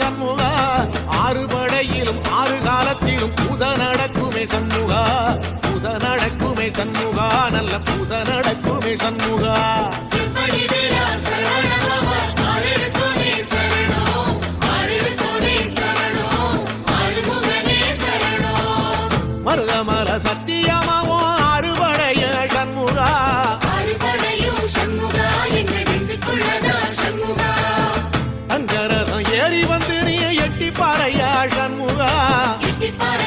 சண்முகா. ஆறு படையிலும் ஆறு காலத்திலும் பூச நடக்குமே சண்முகா. பூச நடக்குமே சண்முகா. நல்ல பூச நடக்குமே சண்முகா. மருகமர சத்தியமாவோ அறுபடைய சண்முகா. அறுபடையும் சண்முகா எங்கள் நெஞ்சுக்குள்ளதா சண்முகா. அஞ்சர Happy.